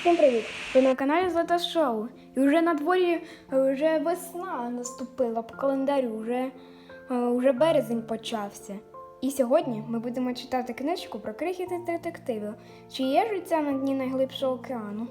Всім привіт! Ви на каналі Злата Шоу. І вже на дворі е, вже весна наступила по календарю, вже, е, вже березень почався. І сьогодні ми будемо читати книжку про крихіти детективів, чи є життя на дні найглибшого океану.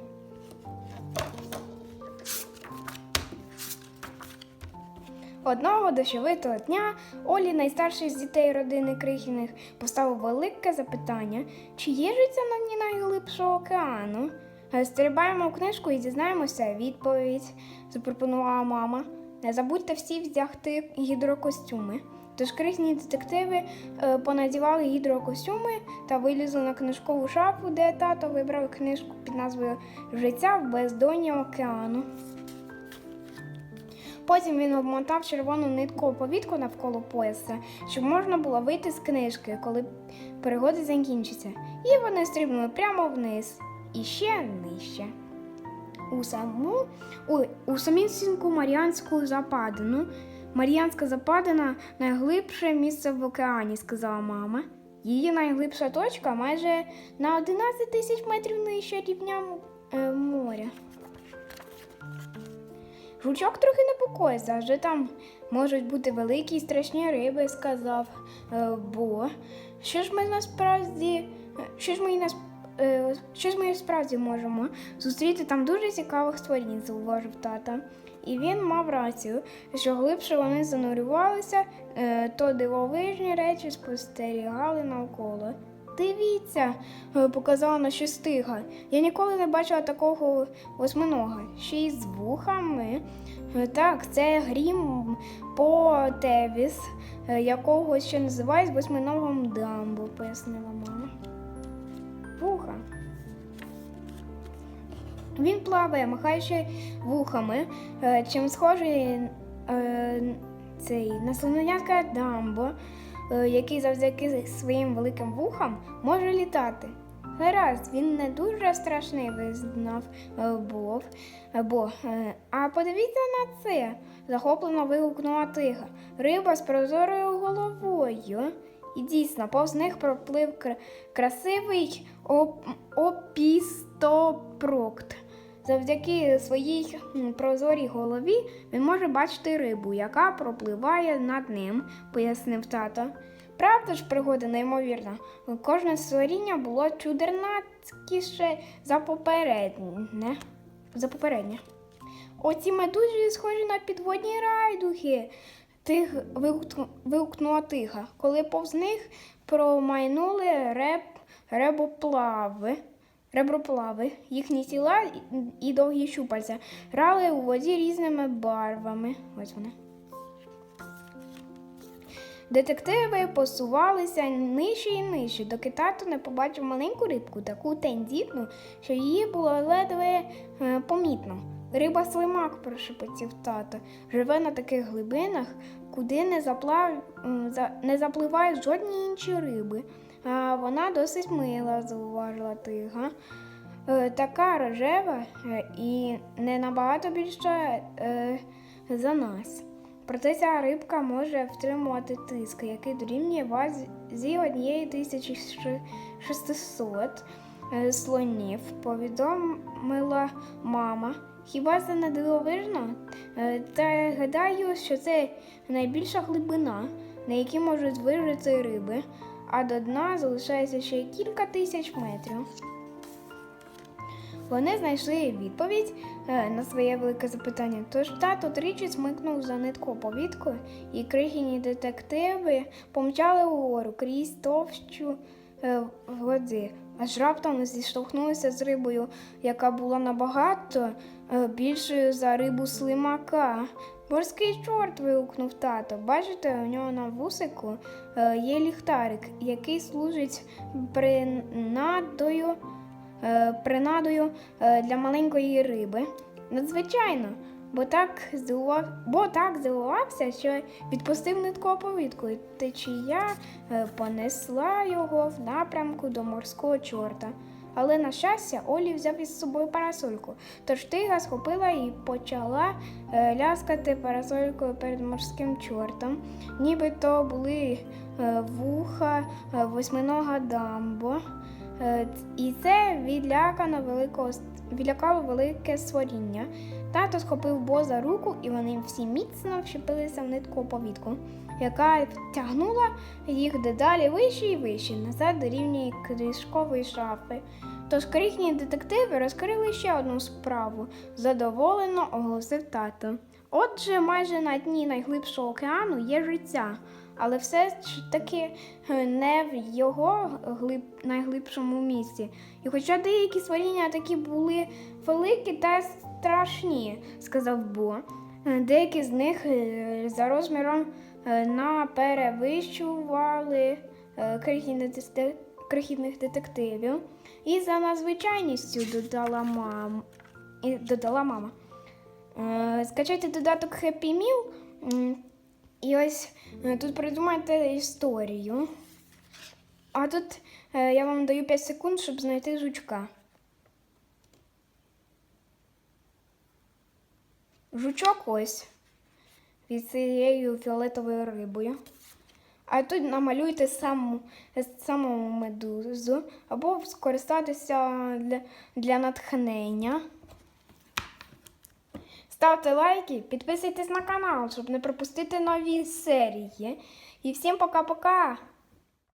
Одного дощовитого дня Олі, найстарший з дітей родини Крихіних, поставив велике запитання, чи є життя на дні найглибшого океану. Е, Стрибаємо в книжку і дізнаємося відповідь, запропонувала мама. Не забудьте всі взяти гідрокостюми. Тож крихні детективи е, понадівали гідрокостюми та вилізли на книжкову шафу, де тато вибрав книжку під назвою Життя в бездонні океану. Потім він обмотав червону нитку оповідку навколо пояса, щоб можна було вийти з книжки, коли пригоди закінчаться. І вони стрибнули прямо вниз і ще нижче. У саму у, у самісіньку Маріанську западину. Маріанська западина найглибше місце в океані, сказала мама. Її найглибша точка майже на 11 тисяч метрів нижче рівня е, моря. Жучок трохи непокоїться, адже там можуть бути великі і страшні риби, сказав е, Бо. Що ж ми насправді, е, що ж ми і е, що ми справді можемо зустріти там дуже цікавих створінь, зауважив тата. І він мав рацію, що глибше вони занурювалися, е, то дивовижні речі спостерігали навколо. Дивіться, е, показала на щось тига. Я ніколи не бачила такого восьминога. Ще й з вухами. Так, це грім Потевіс, е, якого ще називають восьминогом Дамбо, пояснила мама. Вуха. Він плаває, махаючи вухами, е, чим схожий е, цей на слоненятка Дамбо, е, який завдяки своїм великим вухам може літати. Гаразд, він не дуже страшний, визнав е, Бо, а подивіться на це, захоплено вигукнула тига. Риба з прозорою головою. І дійсно, повз них проплив кра- красивий оп- опістопрокт. Завдяки своїй прозорій голові він може бачити рибу, яка пропливає над ним, пояснив тато. Правда ж, пригода неймовірна. Кожне створіння було чудернацькіше за попереднє. За попереднє. Оці медузі схожі на підводні райдухи. Тих вигукнула тиха, коли повз них промайнули реб, ребоплави. Реброплави, їхні тіла і- і довгі щупальця грали у воді різними барвами. Ось вони. Детективи посувалися нижче і нижче, доки тато не побачив маленьку рибку, таку тендітну, що її було ледве е, помітно. Риба слимак, прошепотів тато, живе на таких глибинах, куди не, заплав... не запливають жодні інші риби. А вона досить мила, зауважила тига. Е, така рожева е, і не набагато більша е, за нас. Проте ця рибка може втримувати тиск, який дорівнює вазі однієї тисячі ши- 600 е, слонів, повідомила мама. Хіба це не дивовижно? Е, Та гадаю, що це найбільша глибина, на якій можуть вижити риби, а до дна залишається ще кілька тисяч метрів. Вони знайшли відповідь е, на своє велике запитання. Тож тато тричі смикнув за нитку повідку, і крихіні детективи помчали угору крізь товщу е, води. Аж раптом зіштовхнулися з рибою, яка була набагато е, більшою за рибу слимака. Морський чорт. вигукнув тато. Бачите, у нього на вусику е, є ліхтарик, який служить принадою е, принадою для маленької риби. Надзвичайно, бо так здивував, бо так здивувався, що відпустив нитку оповідку, і течія е, понесла його в напрямку до морського чорта. Але, на щастя, Олі взяв із собою парасольку, тож тига схопила і почала е, ляскати парасолькою перед морським чортом, ніби то були е, вуха восьминога дамбо. І це відлякано великого відлякало велике створіння. Тато схопив Бо за руку, і вони всі міцно вчепилися в нитку повітку, яка тягнула їх дедалі вище і вище, назад до рівня книжкової шафи. Тож крихні детективи розкрили ще одну справу, задоволено оголосив тато. Отже, майже на дні найглибшого океану є життя, але все ж таки е, не в його глиб, найглибшому місці. І хоча деякі створіння такі були великі та страшні, сказав Бо, е, деякі з них е, за розміром наперевищували крихітних детективів. І за надзвичайністю додала мам... і додала мама. Скачайте додаток Happy Meal. І ось е, тут придумайте історію. А тут е, я вам даю 5 секунд, щоб знайти жучка. Жучок ось від цією фіолетовою рибою. А тут намалюйте саму, саму медузу або скористатися для, для натхнення. Ставте лайки, підписуйтесь на канал, щоб не пропустити нові серії. І всім пока-пока!